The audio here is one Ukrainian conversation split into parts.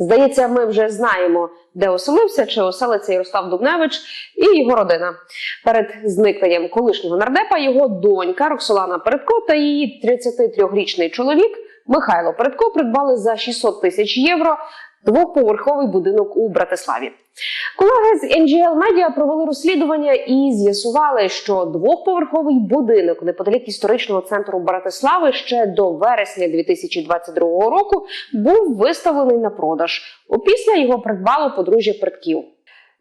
Здається, ми вже знаємо, де оселився чи оселиться Ярослав Дубневич і його родина. Перед зникненням колишнього нардепа його донька Роксолана Передко та її 33-річний чоловік Михайло Передко придбали за 600 тисяч євро двоповерховий будинок у Братиславі. Колеги з NGL Media провели розслідування і з'ясували, що двохповерховий будинок неподалік історичного центру Братислави ще до вересня 2022 року був виставлений на продаж. Опісля його придбало подружжя предків.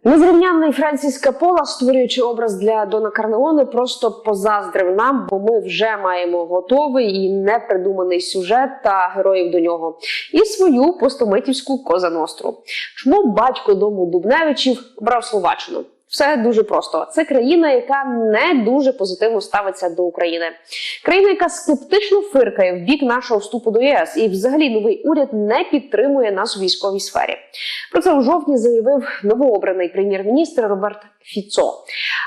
Незрівнянний Френсіс Капола, створюючи образ для Дона Карлеоне, просто позаздрив нам, бо ми вже маємо готовий і непридуманий сюжет та героїв до нього, і свою постомитівську Коза Ностру. Чому батько дому Дубневичів брав Словаччину? Все дуже просто. Це країна, яка не дуже позитивно ставиться до України. Країна, яка скептично фиркає в бік нашого вступу до ЄС, і взагалі новий уряд не підтримує нас у військовій сфері. Про це у жовтні заявив новообраний прем'єр-міністр Роберт Фіцо.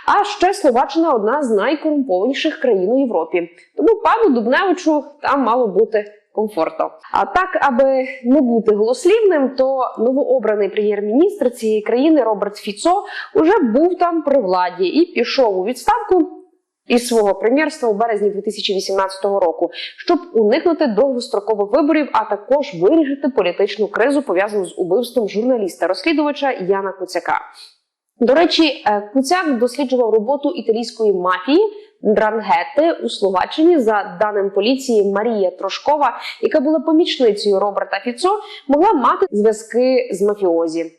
А ще Словаччина одна з найкорумпованіших країн у Європі. Тому пану Дубневичу там мало бути комфортно. А так, аби не бути голослівним, то новообраний прем'єр-міністр цієї країни Роберт Фіцо уже був там при владі і пішов у відставку. Із свого прем'єрства у березні 2018 року, щоб уникнути довгострокових виборів, а також вирішити політичну кризу пов'язану з убивством журналіста-розслідувача Яна Куцяка. До речі, е, Куцяк досліджував роботу італійської мафії Дрангети у Словаччині. За даним поліції, Марія Трошкова, яка була помічницею Роберта Фіцо, могла мати зв'язки з мафіозі.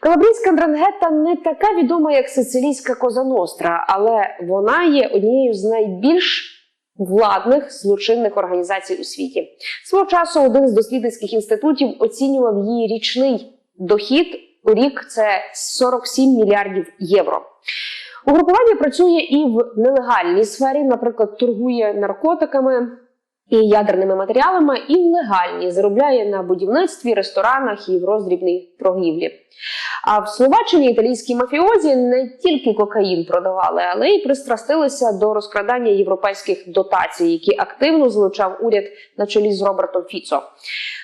Калабрійська дрангета не така відома, як сицилійська Коза Ностра, але вона є однією з найбільш владних злочинних організацій у світі. Свого часу один з дослідницьких інститутів оцінював її річний дохід у рік це 47 мільярдів євро. Угрупування працює і в нелегальній сфері, наприклад, торгує наркотиками і ядерними матеріалами, і в легальній заробляє на будівництві, ресторанах і в роздрібній торгівлі. А в Словаччині італійські мафіозі не тільки кокаїн продавали, але й пристрастилися до розкрадання європейських дотацій, які активно залучав уряд на чолі з Робертом Фіцо.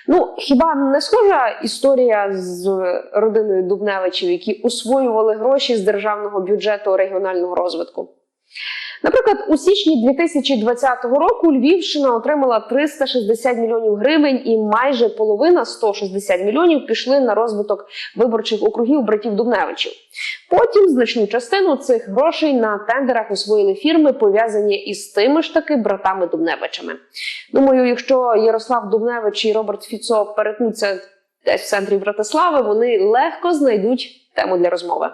Ну хіба не схожа історія з родиною Дубневичів, які освоювали гроші з державного бюджету регіонального розвитку? Наприклад, у січні 2020 року Львівщина отримала 360 мільйонів гривень, і майже половина 160 мільйонів пішли на розвиток виборчих округів братів Дубневичів. Потім значну частину цих грошей на тендерах освоїли фірми, пов'язані із тими ж таки братами Дубневичами. Думаю, якщо Ярослав Дубневич і Роберт Фіцо перетнуться десь в центрі Братислави, вони легко знайдуть тему для розмови.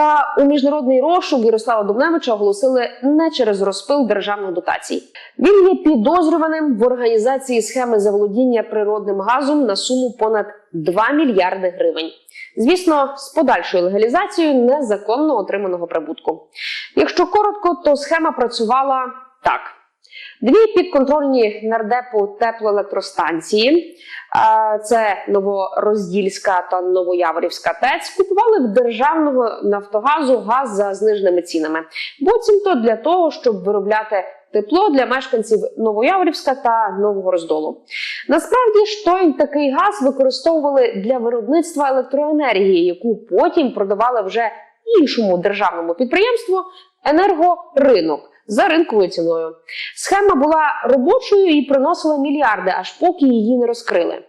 Та у міжнародний розшук Ярослава Дубневича оголосили не через розпил державних дотацій. Він є підозрюваним в організації схеми заволодіння природним газом на суму понад 2 мільярди гривень. Звісно, з подальшою легалізацією незаконно отриманого прибутку. Якщо коротко, то схема працювала так. Дві підконтрольні нардепу теплоелектростанції, це Новороздільська та Новояворівська ТЕЦ, купували в державного Нафтогазу газ за зниженими цінами. Буцімто для того, щоб виробляти тепло для мешканців Новояворівська та Нового Роздолу. Насправді ж той такий газ використовували для виробництва електроенергії, яку потім продавали вже іншому державному підприємству енергоринок за ринковою ціною. Схема була робочою і приносила мільярди, аж поки її не розкрили.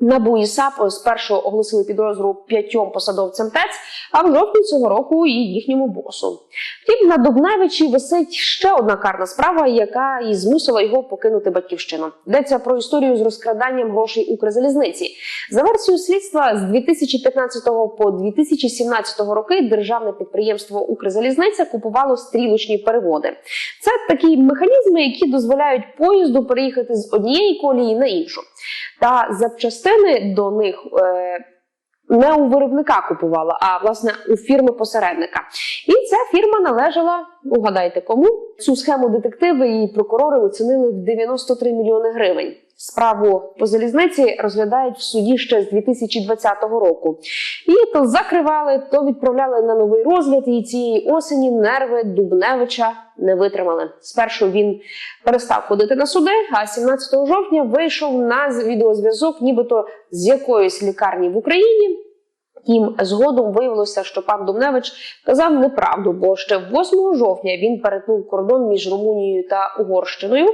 НАБУ і САП спершу оголосили підозру п'ятьом посадовцям ТЕЦ, а в жовтні цього року і їхньому босу. Втім, на Дубневичі висить ще одна карна справа, яка і змусила його покинути батьківщину. Йдеться про історію з розкраданням грошей Укрзалізниці. За версією слідства з 2015 по 2017 роки державне підприємство Укрзалізниця купувало стрілочні переводи. Це такі механізми, які дозволяють поїзду переїхати з однієї колії на іншу. Та запчастини до них. Е не у виробника купувала, а власне у фірми посередника. І ця фірма належала, угадайте кому, цю схему детективи і прокурори оцінили в 93 мільйони гривень. Справу по залізниці розглядають в суді ще з 2020 року. Її то закривали, то відправляли на новий розгляд. І цієї осені нерви Дубневича не витримали. Спершу він перестав ходити на суди, а 17 жовтня вийшов на відеозв'язок, нібито з якоїсь лікарні в Україні. Втім, згодом виявилося, що пан Дубневич казав неправду, бо ще 8 жовтня він перетнув кордон між Румунією та Угорщиною.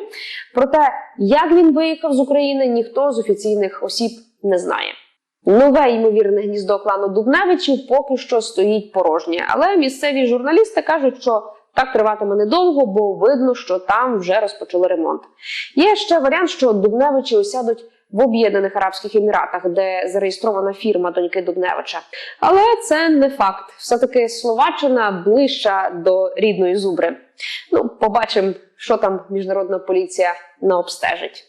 Проте, як він виїхав з України, ніхто з офіційних осіб не знає. Нове ймовірне гніздо клану Дубневичів поки що стоїть порожнє, але місцеві журналісти кажуть, що так триватиме недовго, бо видно, що там вже розпочали ремонт. Є ще варіант, що Дубневичі осядуть в Об'єднаних Арабських Еміратах, де зареєстрована фірма доньки Дубневича. Але це не факт. Все таки Словаччина ближча до рідної зубри. Ну, побачимо, що там міжнародна поліція наобстежить.